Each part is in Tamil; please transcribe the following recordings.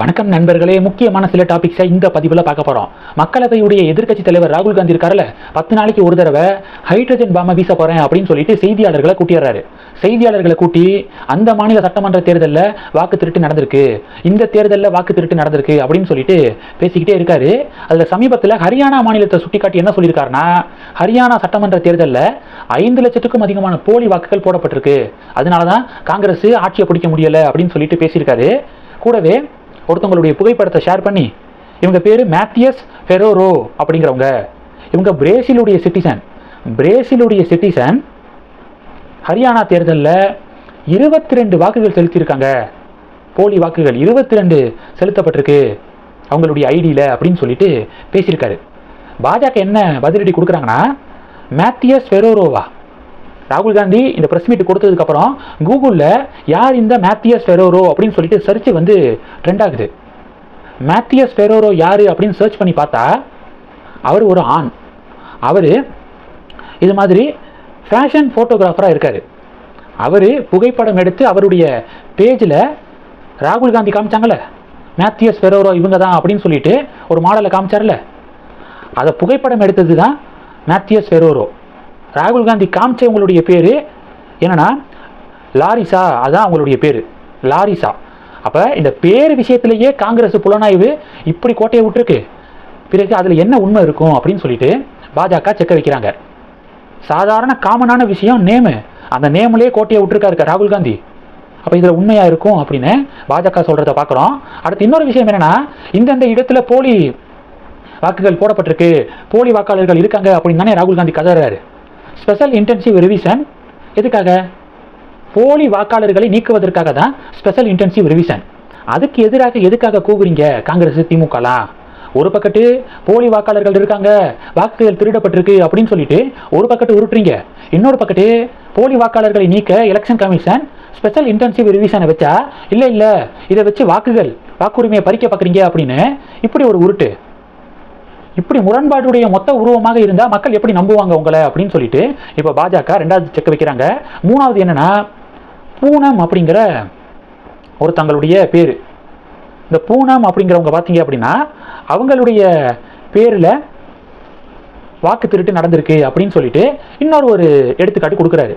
வணக்கம் நண்பர்களே முக்கியமான சில டாபிக்ஸை இந்த பதிவில் பார்க்க போகிறோம் மக்களவையுடைய எதிர்க்கட்சி தலைவர் ராகுல் காந்தி இருக்காரில் பத்து நாளைக்கு ஒரு தடவை ஹைட்ரஜன் பாம்பை வீச போகிறேன் அப்படின்னு சொல்லிட்டு செய்தியாளர்களை கூட்டிடுறாரு. செய்தியாளர்களை கூட்டி அந்த மாநில சட்டமன்ற தேர்தலில் வாக்கு திருட்டு நடந்திருக்கு. இந்த தேர்தலில் வாக்கு திருட்டு நடந்திருக்கு அப்படின்னு சொல்லிட்டு பேசிக்கிட்டே இருக்காரு. அதில் சமீபத்தில் ஹரியானா மாநிலத்தை சுட்டிக்காட்டி என்ன சொல்லியிருக்காருன்னா ஹரியானா சட்டமன்ற தேர்தலில் ஐந்து லட்சத்துக்கும் அதிகமான போலி வாக்குகள் போடப்பட்டிருக்கு. அதனால தான் காங்கிரஸ் ஆட்சியை பிடிக்க முடியலை அப்படின்னு சொல்லிட்டு பேசியிருக்காரு. கூடவே ஒருத்தவங்களுடைய புகைப்படத்தை ஷேர் பண்ணி இவங்க பேர் மேத்தியஸ் ஃபெரோரோ அப்படிங்கிறவங்க. இவங்க பிரேசிலுடைய சிட்டிசன் பிரேசிலுடைய சிட்டிசன் ஹரியானா தேர்தலில் இருபத்தி ரெண்டு வாக்குகள் செலுத்தியிருக்காங்க. போலி வாக்குகள் இருபத்தி ரெண்டு செலுத்தப்பட்டிருக்கு. அவங்களுடைய ஐடியில் அப்படின்னு சொல்லிட்டு பேசியிருக்காரு. பாஜக என்ன பதிலடி கொடுக்குறாங்கன்னா மேத்தியஸ் ஃபெரோரோவா. ராகுல் காந்தி இந்த ப்ரெஸ் மீட் கொடுத்ததுக்கப்புறம் கூகுளில் யார் இந்த மேத்தியஸ் ஃபெரோரோ அப்படின்னு சொல்லிட்டு சர்ச் வந்து ட்ரெண்ட் ஆகுது. மேத்தியஸ் ஃபெரோரோ யார் அப்படின்னு சர்ச் பண்ணி பார்த்தா அவர் ஒரு ஆண். அவர் இது மாதிரி ஃபேஷன் ஃபோட்டோகிராஃபராக இருக்கார். அவர் புகைப்படம் எடுத்து அவருடைய பேஜில் ராகுல் காந்தி காமிச்சாங்கல்ல மேத்தியஸ் ஃபெரோரோ இவங்க தான் அப்படின்னு சொல்லிட்டு ஒரு மாடலை காமிச்சார்ல அதை புகைப்படம் எடுத்தது தான் மேத்தியஸ் ஃபெரோரோ. ராகுல் காந்தி காமிச்சவங்களுடைய பேர் என்னன்னா லாரிசா அதுதான் அவங்களுடைய பேர். லாரிசா. அப்போ இந்த பேர் விஷயத்திலேயே காங்கிரஸ் புலனாய்வு இப்படி கோட்டையை விட்டுருக்கு. பிறகு அதில் என்ன உண்மை இருக்கும் அப்படின்னு சொல்லிட்டு பாஜக செக்க வைக்கிறாங்க. சாதாரண காமனான விஷயம் நேமு அந்த நேம்லேயே கோட்டையை விட்டுருக்காரு ராகுல் காந்தி. அப்போ இதில் உண்மையாக இருக்கும் அப்படின்னு பாஜக சொல்கிறத பார்க்குறோம். அடுத்து இன்னொரு விஷயம் என்னென்னா இந்தந்த இடத்துல போலி வாக்குகள் போடப்பட்டிருக்கு. போலி வாக்காளர்கள் இருக்காங்க அப்படின்னு தானே ராகுல் காந்தி கதறாரு. ஸ்பெஷல் இன்டென்சிவ் ரிவிஷன் எதுக்காக? போலி வாக்காளர்களை நீக்குவதற்காக தான் ஸ்பெஷல் இன்டென்சிவ் ரிவிஷன் அதுக்கு எதிராக எதுக்காக கூகுறீங்க காங்கிரஸ் திமுகலாம் ஒரு பக்கத்து போலி வாக்காளர்கள் இருக்காங்க வாக்குகள் திருடப்பட்டிருக்கு அப்படின்னு சொல்லிட்டு ஒரு பக்கத்து உருட்டுறீங்க. இன்னொரு பக்கத்து போலி வாக்காளர்களை நீக்க எலெக்ஷன் கமிஷன் ஸ்பெஷல் இன்டென்சிவ் ரிவிஷனை வச்சா இல்லை இல்லை இதை வச்சு வாக்குகள் வாக்குரிமையை பறிக்க பார்க்குறீங்க அப்படின்னு இப்படி ஒரு உருட்டு. இப்படி முரண்பாடுடைய மொத்த உருவமாக இருந்தால் மக்கள் எப்படி நம்புவாங்க உங்களை அப்படின்னு சொல்லிட்டு இப்போ பாஜக ரெண்டாவது செக் வைக்கிறாங்க. மூணாவது என்னன்னா பூனம் அப்படிங்கிற ஒரு தங்களுடைய பேர். இந்த பூனம் அப்படிங்கிறவங்க பார்த்தீங்க அப்படின்னா அவங்களுடைய பேரில் வாக்கு திருட்டு நடந்திருக்கு அப்படின்னு சொல்லிட்டு இன்னொரு ஒரு எடுத்துக்காட்டு கொடுக்குறாரு.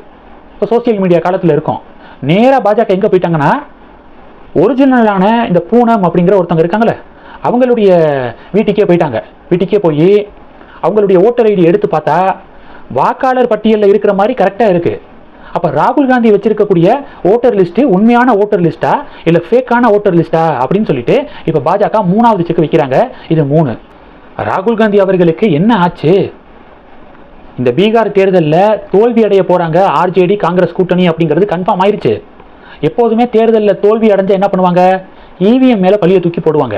இப்போ சோசியல் மீடியா காலத்தில் இருக்கோம். நேராக பாஜக எங்கே போயிட்டாங்கன்னா ஒரிஜினலான இந்த பூனம் அப்படிங்கிற ஒருத்தவங்க இருக்காங்களே அவங்களுடைய வீட்டுக்கே போயிட்டாங்க. வீட்டுக்கே போய் அவங்களுடைய ஓட்டர் ஐடி எடுத்து பார்த்தா வாக்காளர் பட்டியலில் இருக்கிற மாதிரி கரெக்டாக இருக்குது அப்போ ராகுல் காந்தி வச்சிருக்கக்கூடிய ஓட்டர் லிஸ்ட்டு உண்மையான ஓட்டர் லிஸ்ட்டா? இல்லை ஃபேக்கான ஓட்டர் லிஸ்ட்டா? அப்படின்னு சொல்லிட்டு இப்போ பாஜக மூணாவது செக் வைக்கிறாங்க. இது மூணு. ராகுல் காந்தி அவர்களுக்கு என்ன ஆச்சு? இந்த பீகார் தேர்தலில் தோல்வி அடைய போகிறாங்க ஆர்ஜேடி காங்கிரஸ் கூட்டணி அப்படிங்கிறது கன்ஃபார்ம் ஆயிடுச்சு எப்போதுமே தேர்தலில் தோல்வி அடைஞ்சால் என்ன பண்ணுவாங்க? இவிஎம் மேலே பழியை தூக்கி போடுவாங்க.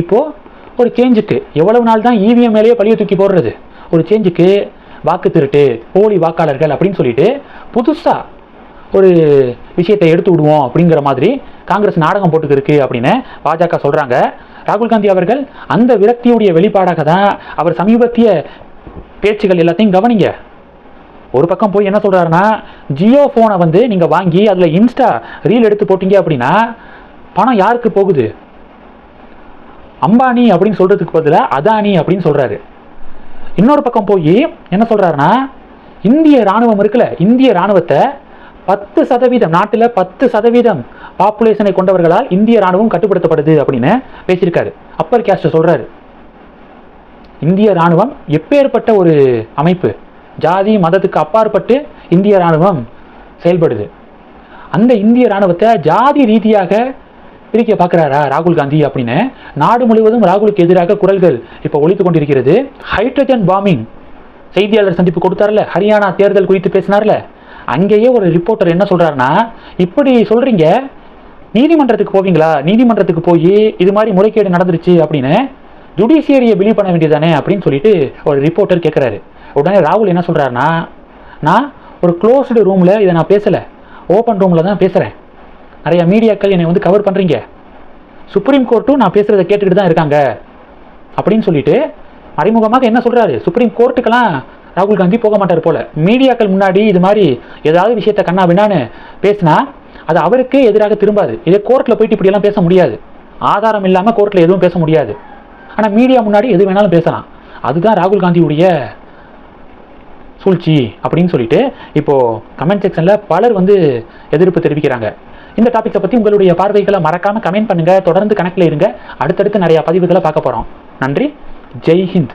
இப்போது ஒரு சேஞ்சுக்கு எவ்வளவு நாள் தான் இவிஎம் மேலேயே பழிய தூக்கி போடுறது? ஒரு சேஞ்சுக்கு வாக்கு திருட்டு போலி வாக்காளர்கள் அப்படின்னு சொல்லிட்டு புதுசாக ஒரு விஷயத்தை எடுத்து விடுவோம் அப்படிங்கிற மாதிரி காங்கிரஸ் நாடகம் போட்டுக்கிருக்கு அப்படின்னு பாஜக சொல்கிறாங்க ராகுல் காந்தி அவர்கள் அந்த விரக்தியுடைய வெளிப்பாடாக தான் அவர் சமீபத்திய பேச்சுகள் எல்லாத்தையும் கவனிங்க. ஒரு பக்கம் போய் என்ன சொல்கிறாருன்னா ஜியோ ஃபோனை வந்து நீங்கள் வாங்கி அதில் இன்ஸ்டா ரீல் எடுத்து போட்டீங்க அப்படின்னா பணம் யாருக்கு போகுது? அம்பானி அப்படின்னு சொல்கிறதுக்கு பதிலாக அதானி அப்படின்னு சொல்கிறாரு இன்னொரு பக்கம் போய் என்ன சொல்கிறாருன்னா இந்திய ராணுவம் இருக்குல்ல இந்திய ராணுவத்தை பத்து சதவீதம் நாட்டில் பத்து சதவீதம் பாப்புலேஷனை கொண்டவர்களால் இந்திய ராணுவம் கட்டுப்படுத்தப்படுது அப்படின்னு பேசியிருக்காரு. அப்பர் கேஸ்ட் சொல்கிறாரு இந்திய ராணுவம் எப்பேற்பட்ட ஒரு அமைப்பு ஜாதி மதத்துக்கு அப்பாற்பட்டு இந்திய ராணுவம் செயல்படுது. அந்த இந்திய ராணுவத்தை ஜாதி ரீதியாக பிரிக்க பார்க்குறாரா ராகுல் காந்தி அப்படின்னு? நாடு முழுவதும் ராகுலுக்கு எதிராக குரல்கள் இப்போ ஒழித்து கொண்டிருக்கிறது. ஹைட்ரஜன் பாம்பிங் செய்தியாளர் சந்திப்பு கொடுத்தார்ல ஹரியானா தேர்தல் குறித்து பேசினார்ல. அங்கேயே ஒரு ரிப்போர்ட்டர் என்ன சொல்கிறாருன்னா இப்படி சொல்கிறீங்க நீதிமன்றத்துக்கு போவீங்களா? நீதிமன்றத்துக்கு போய் இது மாதிரி முறைகேடு நடந்துருச்சு அப்படின்னு ஜுடிஷியரியை பிலீவ் பண்ண வேண்டியதானே அப்படின்னு சொல்லிட்டு ஒரு ரிப்போர்ட்டர் கேட்குறாரு உடனே ராகுல் என்ன சொல்கிறாருன்னா நான் ஒரு க்ளோஸ்டு ரூமில் இதை நான் பேசலை. ஓப்பன் ரூமில் தான் பேசுகிறேன் நிறைய மீடியாக்கள் என்னை வந்து கவர் பண்ணுறீங்க சுப்ரீம் கோர்ட்டும் நான் பேசுகிறத கேட்டுக்கிட்டு தான் இருக்காங்க. அப்படின்னு சொல்லிட்டு மறைமுகமாக என்ன சொல்கிறாரு சுப்ரீம் கோர்ட்டுக்கெல்லாம் ராகுல் காந்தி போக மாட்டார் போல. மீடியாக்கள் முன்னாடி இது மாதிரி ஏதாவது விஷயத்த கண்ணா பின்னான்னு பேசினா அது அவருக்கு எதிராக திரும்பாது. இதே கோர்ட்டில் போயிட்டு இப்படியெல்லாம் பேச முடியாது. ஆதாரம் இல்லாமல் கோர்ட்டில் எதுவும் பேச முடியாது. ஆனால் மீடியா முன்னாடி எது வேணாலும் பேசலாம். அதுதான் ராகுல் காந்தியுடைய சூழ்ச்சி அப்படின்னு சொல்லிட்டு இப்போது கமெண்ட் செக்ஷனில் பலர் வந்து எதிர்ப்பு தெரிவிக்கிறாங்க. இந்த டாப்பிக்கை பற்றி உங்களுடைய பார்வைகளை மறக்காமல் கமெண்ட் பண்ணுங்கள் தொடர்ந்து கணக்கில் இருங்க. அடுத்தடுத்து நிறையா பதிவுகளை பார்க்க போகிறோம் நன்றி. ஜெய் ஹிந்த்.